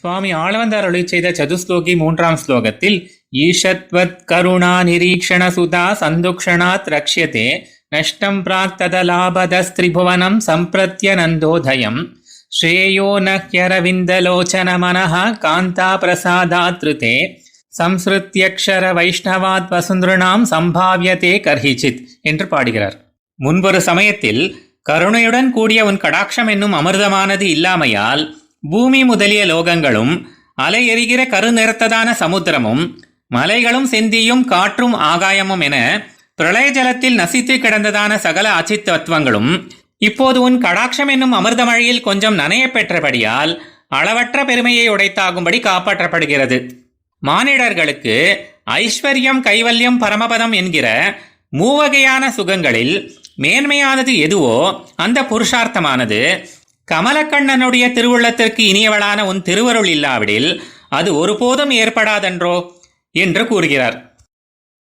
சுவாமி ஆளவந்தார் அருளி செய்த சதுஸ்லோகி மூன்றாம் ஸ்லோகத்தில் ஈஷத்வத் கருணா நிரீக்ஷண சுதா சந்துக்ஷணாத் ரக்ஷியதே நஷ்டம் பிராக்ததலாபதஸ்திரிபுவனம் சம்பிரத்யனந்தோதயம் ஸ்ரேயோ நஹ்யரவிந்தலோச்சன மனஹா காந்தா பிரசாதாத்ருதே சம்ஸ்ருத்யக்ஷர வைஷ்ணவாத் வசுந்திருணாம் சம்பாவியதே கர்ஹிச்சித் என்று பாடுகிறார். முன்பொரு சமயத்தில் கருணையுடன் கூடிய உன் கடாட்சம் என்னும் அமிர்தமானது இல்லாமையால் பூமி முதலிய லோகங்களும் அலை எறிகிற கருநிறத்ததான சமுத்திரமும் மலைகளும் செந்தியும் காற்றும் ஆகாயமும் என பிரளய ஜலத்தில் நசித்து கிடந்ததான சகல அச்சித்தத்துவங்களும் இப்போது உன் கடாட்சம் என்னும் அமிர்தமழையில் கொஞ்சம் நனைய பெற்றபடியால் அளவற்ற பெருமையை உடைத்தாகும்படி காப்பாற்றப்படுகிறது. மானிடர்களுக்கு ஐஸ்வர்யம் கைவல்யம் பரமபதம் என்கிற மூவகையான சுகங்களில் மேன்மையானது எதுவோ அந்த புருஷார்த்தமானது கமலக்கண்ணனுடைய திருவுள்ளத்திற்கு இனியவளான உன் திருவருள் இல்லாவிடில் அது ஒருபோதும் ஏற்படாதென்றோ? என்று கூறுகிறார்.